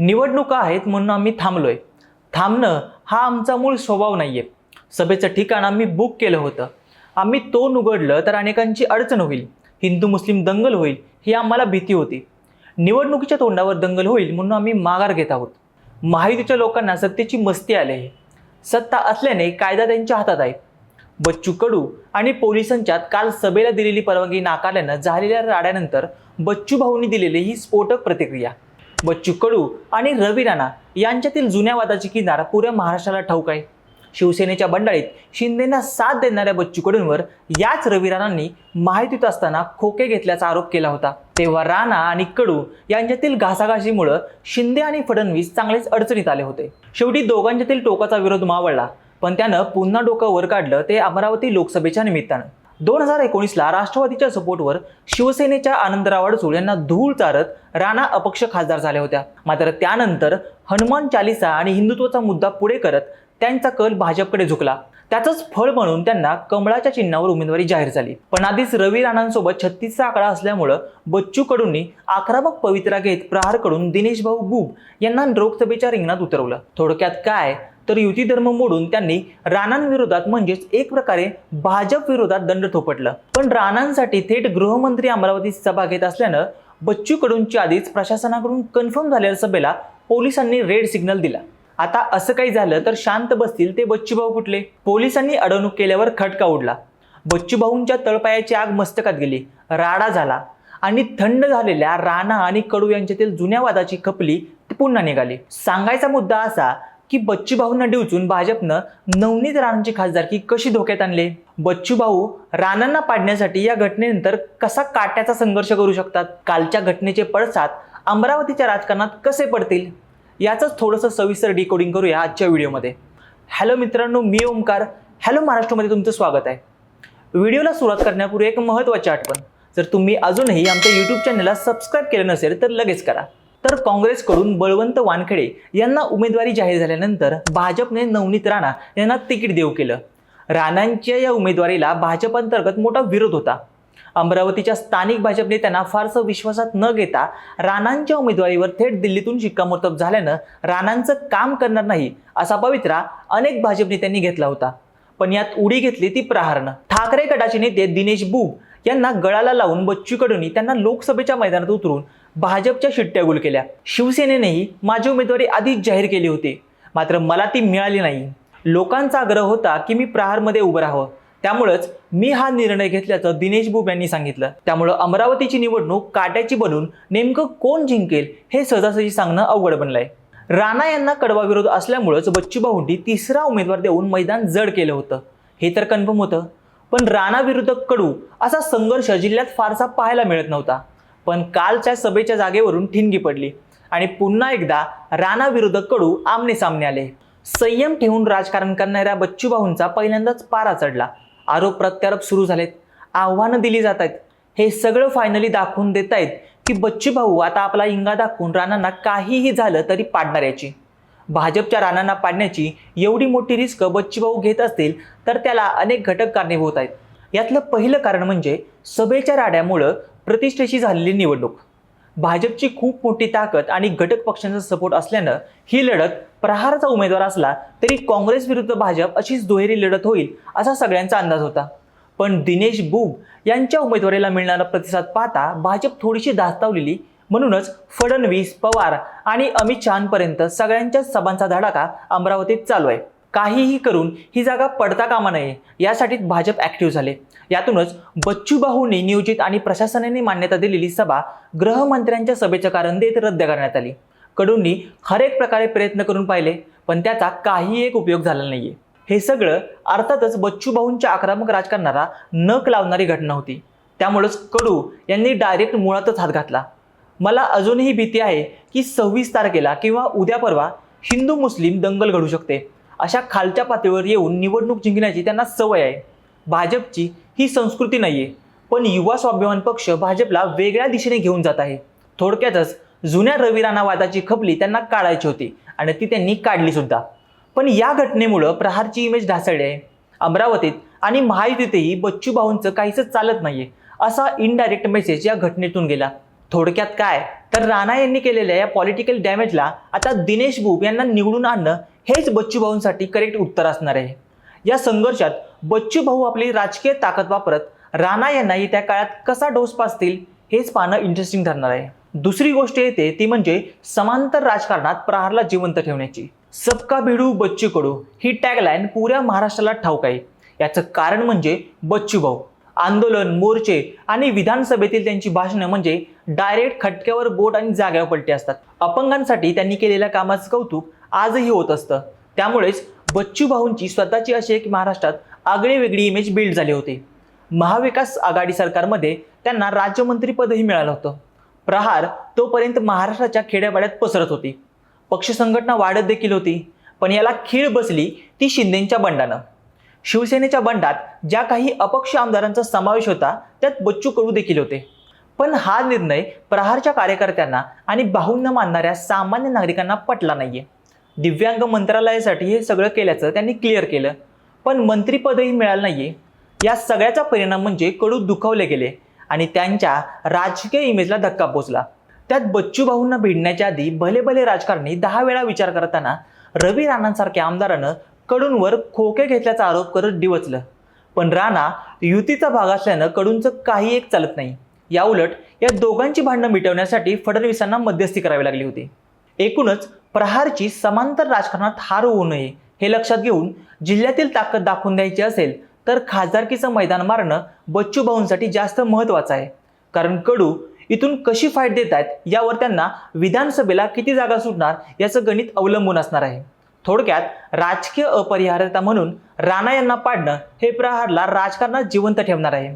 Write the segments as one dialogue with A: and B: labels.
A: निवडणुका आहेत म्हणून आम्ही थांबलोय. थांबणं हा आमचा मूळ स्वभाव नाही आहे सभेचं ठिकाण आम्ही बुक केलं होतं. आम्ही तोंड उघडलं तर अनेकांची अडचण होईल. हिंदू मुस्लिम दंगल होईल ही आम्हाला भीती होती. निवडणुकीच्या तोंडावर दंगल होईल म्हणून आम्ही माघार घेत आहोत. माहितीच्या लोकांना सत्तेची मस्ती आली आहे. सत्ता असल्याने कायदा त्यांच्या हातात आहे. बच्चू कडू आणि पोलिसांच्यात काल सभेला दिलेली परवानगी नाकारल्यानं झालेल्या राड्यानंतर बच्चू भाऊंनी दिलेली ही स्फोटक प्रतिक्रिया. बच्चू कडू आणि रवी राणा यांच्यातील जुन्या वादाची किनार पुऱ्या महाराष्ट्राला ठाऊक आहे. शिवसेनेच्या बंडाळीत शिंदेना साथ देणाऱ्या बच्चू कडूंवर याच रवी राणांनी माहितीत असताना खोके घेतल्याचा आरोप केला होता. तेव्हा राणा आणि कडू यांच्यातील घासाघाशीमुळं शिंदे आणि फडणवीस चांगलेच अडचणीत आले होते. शेवटी दोघांच्यातील टोकाचा विरोध मावळला पण त्यानं पुन्हा डोकं वर काढलं ते अमरावती लोकसभेच्या निमित्तानं. दोन हजार एकोणीसला राष्ट्रवादीच्या सपोर्टवर शिवसेनेच्या आनंदराव अडसूळ यांना धूळ चारत राणा अपक्ष खासदार झाल्या होत्या. मात्र त्यानंतर हनुमान चालिसा आणि हिंदुत्वाचा मुद्दा पुढे करत त्यांचा कल भाजपकडे झुकला. त्याचंच फळ म्हणून त्यांना कमळाच्या चिन्हावर उमेदवारी जाहीर झाली. पण आधीच रवी राणांसोबत छत्तीसचा आकडा असल्यामुळं बच्चू कडूंनी आक्रमक पवित्रा घेत प्रहारकडून दिनेश भाऊ बुब यांना लोकसभेच्या रिंगणात उतरवलं. थोडक्यात काय? तर युती धर्म मोडून त्यांनी राणांविरोधात म्हणजेच एक प्रकारे भाजप विरोधात दंड थोपटलं. पण राणांसाठी थेट गृहमंत्री अमरावतीत सभा घेत असल्यानं बच्चू कडूंची आधीच प्रशासनाकडून कन्फर्म झालेल्या सभेला पोलिसांनी रेड सिग्नल दिला. आता असं काही झालं तर शांत बसतील ते बच्चूभाऊ कुठले? पोलिसांनी अडवणूक केल्यावर खटका उडला. बच्चूभाऊंच्या तळपायाची आग मस्तकात गेली. राडा झाला आणि थंड झालेल्या राणा आणि कडू यांच्यातील जुन्या वादाची खपली ती पुन्हा निघाली. सांगायचा मुद्दा असा की बच्चूभाऊंना डिवचून भाजपनं नवनीत राणांची खासदारकी कशी धोक्यात आणले? बच्चूभाऊ राणांना पाडण्यासाठी या घटनेनंतर कसा काट्याचा संघर्ष करू शकतात? कालच्या घटनेचे पडसाद अमरावतीच्या राजकारणात कसे पडतील? याचंच थोडंसं सविस्तर डिकोडिंग करूया आजच्या व्हिडिओमध्ये. हॅलो मित्रांनो मी ओमकार. हॅलो महाराष्ट्रामध्ये तुमचं स्वागत आहे. व्हिडिओला सुरुवात करण्यापूर्वी एक महत्त्वाची आठवण. जर तुम्ही अजूनही आमच्या यूट्यूब चॅनलला सबस्क्राईब केलं नसेल तर लगेच करा. तर काँग्रेसकडून बळवंत वानखेडे यांना उमेदवारी जाहीर झाल्यानंतर भाजपने नवनीत राणा यांना तिकीट देऊ केलं. राणांच्या या उमेदवारीला भाजप अंतर्गत मोठा विरोध होता. अमरावतीच्या स्थानिक भाजप नेत्यांना फारसं विश्वासात न घेता राणांच्या उमेदवारीवर थेट दिल्लीतून शिक्कामोर्तब झाल्यानं राणांचं काम करणार नाही असा पवित्रा अनेक भाजप नेत्यांनी घेतला होता. पण यात उडी घेतली ती प्रहारनं. ठाकरे गटाचे नेते दिनेश बुब यांना गळाला लावून बच्चू कडूंनी त्यांना लोकसभेच्या मैदानात उतरून भाजपच्या शिट्ट्या गुल केल्या. शिवसेनेनेही माझी उमेदवारी आधीच जाहीर केली होती. मात्र मला ती मिळाली नाही. लोकांचा आग्रह होता की मी प्रहारमध्ये उभं राहावं. त्यामुळंच मी हा निर्णय घेतल्याचं दिनेश बुब यांनी सांगितलं. त्यामुळं अमरावतीची निवडणूक काट्याची बनून नेमकं कोण जिंकेल हे सहजासहजी सांगणं अवघड बनलंय. राणा यांना कडवा विरोध असल्यामुळंच बच्चूभाऊंनी तिसरा उमेदवार देऊन मैदान जड केलं होतं. हे तर कन्फर्म होतं. पण राणा विरुद्ध कडू असा संघर्ष जिल्ह्यात फारसा पाहायला मिळत नव्हता. पण कालच्या सभेच्या जागेवरून ठिणगी पडली आणि पुन्हा एकदा राणा विरुद्ध कडू आमने सामने आले. संयम ठेवून राजकारण करणाऱ्या बच्चूभाऊंचा पहिल्यांदाच पारा चढला. आरोप प्रत्यारोप सुरू झालेत. आव्हानं दिली जात आहेत हे सगळं फायनली दाखवून देत आहेत की बच्चू भाऊ आता आपला इंगा दाखवून राणांना काहीही झालं तरी पाडणार याची. भाजपच्या राणांना पाडण्याची एवढी मोठी रिस्क बच्चूभाऊ घेत असतील तर त्याला अनेक घटक कारणीभूत आहेत. यातलं पहिलं कारण म्हणजे सभेच्या राड्यामुळं प्रतिष्ठेची झालेली निवडणूक. भाजपची खूप मोठी ताकद आणि घटक पक्षांचा सपोर्ट असल्यानं ही लढत प्रहारचा उमेदवार असला तरी काँग्रेस विरुद्ध भाजप अशीच दुहेरी लढत होईल असा सगळ्यांचा अंदाज होता. पण दिनेश बुब यांच्या उमेदवारीला मिळणारा प्रतिसाद पाहता भाजप थोडीशी धास्तावलेली म्हणूनच फडणवीस पवार आणि अमित शहापर्यंत सगळ्यांच्याच सभांचा धडाका अमरावतीत चालू आहे. काहीही करून ही जागा पडता कामा नये. यासाठी भाजप ॲक्टिव्ह झाले. यातूनच बच्चूभाऊंनी नियोजित आणि प्रशासनाने मान्यता दिलेली सभा गृहमंत्र्यांच्या सभेचं कारण देत रद्द करण्यात आली. कडूंनी हरेक प्रकारे प्रयत्न करून पाहिले पण त्याचा काही एक उपयोग झाला नाहीये. हे सगळं अर्थातच बच्चूभाऊंच्या आक्रमक राजकारणाला नक लावणारी घटना होती. त्यामुळंच कडू यांनी डायरेक्ट मुळातच हात घातला. मला अजूनही भीती आहे की सव्वीस तारखेला किंवा उद्या परवा हिंदू मुस्लिम दंगल घडू शकते. अशा खालच्या पातळीवर येऊन निवडणूक जिंकण्याची त्यांना सवय आहे. भाजपची ही संस्कृती नाही आहे पण युवा स्वाभिमान पक्ष भाजपला वेगळ्या दिशेने घेऊन जात आहे. थोडक्यातच जुन्या रवी वादाची खपली त्यांना काढायची होती आणि ती त्यांनी काढली सुद्धा. पण या घटनेमुळं प्रहारची इमेज ढासळली आहे. अमरावतीत आणि महायुतीतही बच्चूभाऊंचं काहीच चालत नाहीये असा इनडायरेक्ट मेसेज या घटनेतून गेला. थोडक्यात काय? तर राणा यांनी केलेल्या या पॉलिटिकल डॅमेजला आता दिनेश बुब यांना निवडून आणणं हेच बच्चू भाऊंसाठी करेक्ट उत्तर असणार आहे. या संघर्षात बच्चू भाऊ आपली राजकीय ताकद वापरत राणा यांना येत्या काळात कसा डोस पाचतील हेच पाहणं इंटरेस्टिंग ठरणार आहे. दुसरी गोष्ट येते ती म्हणजे समांतर राजकारणात प्रहारला जिवंत ठेवण्याची. सबका भिडू बच्चू कडू ही टॅगलाईन पुऱ्या महाराष्ट्राला ठाऊक आहे. याचं कारण म्हणजे बच्चू भाऊ. आंदोलन मोर्चे आणि विधानसभेतील त्यांची भाषणं म्हणजे डायरेक्ट खटक्यावर बोट आणि जाग्यावर पलटी असतात. अपंगांसाठी त्यांनी केलेल्या कामाचं कौतुक आजही होत असतं. त्यामुळेच बच्चू भाऊंची स्वतःची अशी एक महाराष्ट्रात आगळी वेगळी इमेज बिल्ड झाली होती. महाविकास आघाडी सरकारमध्ये त्यांना राज्यमंत्रीपदही मिळालं होतं. प्रहार तोपर्यंत महाराष्ट्राच्या खेड्यापाड्यात पसरत होती. पक्ष संघटना वाढत देखील होती पण याला खीळ बसली ती शिंदेच्या बंडानं. शिवसेनेच्या बंडात ज्या काही अपक्ष आमदारांचा समावेश होता त्यात बच्चू कडू देखील होते. पण हा निर्णय प्रहारच्या कार्यकर्त्यांना आणि बाहूंना मानणाऱ्या सामान्य नागरिकांना पटला नाहीये. दिव्यांग मंत्रालयासाठी हे सगळं केल्याचं त्यांनी क्लिअर केलं. पण मंत्रीपदही मिळालं नाहीये. या सगळ्याचा परिणाम म्हणजे कडू दुखावले गेले आणि त्यांच्या राजकीय इमेजला धक्का पोचला. त्यात बच्चू भाऊंना भिडण्याच्या आधी भले भले राजकारणी दहा वेळा विचार करताना रवी राणांसारख्या आमदारानं कडूंवर खोके घेतल्याचा आरोप करत डिवचलं. पण राणा युतीचा भाग असल्यानं कडूंचं काही एक चालत नाही. याउलट या दोघांची भांडणं मिटवण्यासाठी फडणवीसांना मध्यस्थी करावी लागली होती. एकूणच प्रहारची समांतर राजकारणात हार होऊ नये हे लक्षात घेऊन जिल्ह्यातील ताकद दाखवून द्यायची असेल तर खासदारकीचं मैदान मारणं बच्चू भाऊंसाठी जास्त महत्त्वाचं आहे. कारण कडू इथून कशी फाईट देत आहेत यावर त्यांना विधानसभेला किती जागा सुटणार याचं गणित अवलंबून असणार आहे. थोडक्यात राजकीय अपरिहार्यता म्हणून राणा यांना पाडणं हे प्रहारला राजकारणात जिवंत ठेवणार आहे.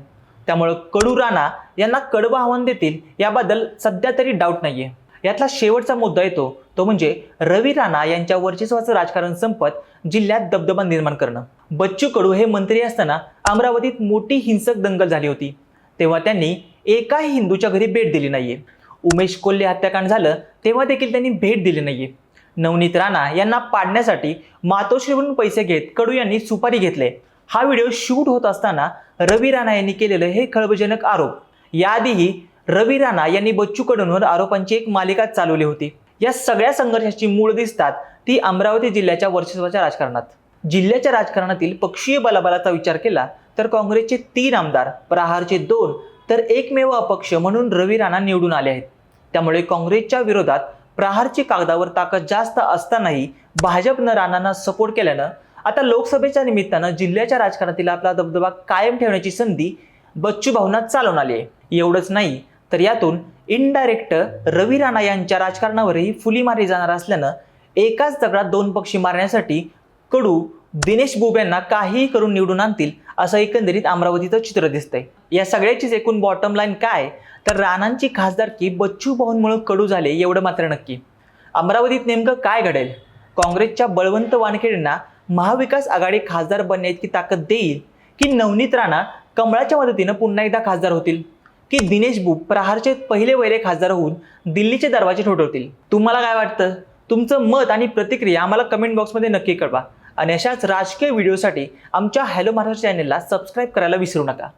A: त्यामुळं कडू राणा यांना कडवं आव्हान देतील याबद्दल सध्या तरी डाऊट नाही आहे यातला शेवटचा मुद्दा येतो तो म्हणजे रवी राणा यांच्या वर्चस्वाचं राजकारण संपत जिल्ह्यात दबदबा निर्माण करणं. बच्चू कडू हे मंत्री असताना अमरावतीत मोठी हिंसक दंगल झाली होती. तेव्हा त्यांनी एकाही हिंदूच्या घरी भेट दिली नाहीये. उमेश कोल्हे हत्याकांड झालं तेव्हा देखील त्यांनी भेट दिली नाहीये. नवनीत राणा यांना पाडण्यासाठी मातोश्रीवरून पैसे घेत कडू यांनी सुपारी घेतले. हा व्हिडिओ शूट होत असताना रवी राणा यांनी केलेलं हे खळबळजनक आरोप. याआधीही रवी राणा यांनी बच्चू कडूंवर आरोपांची एक मालिका चालवली होती. या सगळ्या संघर्षाची मूळ दिसतात ती अमरावती जिल्ह्याच्या वर्चस्वाच्या राजकारणात. जिल्ह्याच्या राजकारणातील पक्षीय बलाबलाचा विचार केला तर काँग्रेसचे तीन आमदार प्रहारचे दोन तर एकमेव अपक्ष म्हणून रवी राणा निवडून आले आहेत. त्यामुळे काँग्रेसच्या विरोधात प्रहारची कागदावर ताकद जास्त असतानाही भाजपनं राणांना सपोर्ट केल्यानं आता लोकसभेच्या निमित्तानं जिल्ह्याच्या राजकारणातील आपला दबदबा कायम ठेवण्याची संधी बच्चू भाऊंना चालवून आली आहे. एवढंच नाही तर यातून इनडायरेक्ट रवी राणा यांच्या राजकारणावरही फुली मारली जाणार असल्यानं एकाच दगडात दोन पक्षी मारण्यासाठी कडू दिनेश बुब यांना काहीही करून निवडून आणतील असं एकंदरीत अमरावतीचं चित्र दिसतंय. या सगळ्याचीच एकूण बॉटम लाईन काय तर राणांची खासदारकी बच्चू भाऊंमुळे कडू झाले एवढं मात्र नक्की. अमरावतीत नेमकं काय घडेल? काँग्रेसच्या बळवंत वानखेडेंना महाविकास आघाडी खासदार बनण्याची ताकद देईल की नवनीत राणा कमळाच्या मदतीनं पुन्हा एकदा खासदार होतील? की दिनेश बुप प्रहारचे पहिले वैरे खासदार होऊन दिल्लीचे दरवाजे ठोठवतील. तुम्हाला काय वाटतं? तुमचं मत आणि प्रतिक्रिया आम्हाला कमेंट बॉक्समध्ये नक्की कळवा. आणि अशाच राजकीय व्हिडिओसाठी आमच्या हॅलो महाराष्ट्र चॅनेलला सबस्क्राईब करायला विसरू नका.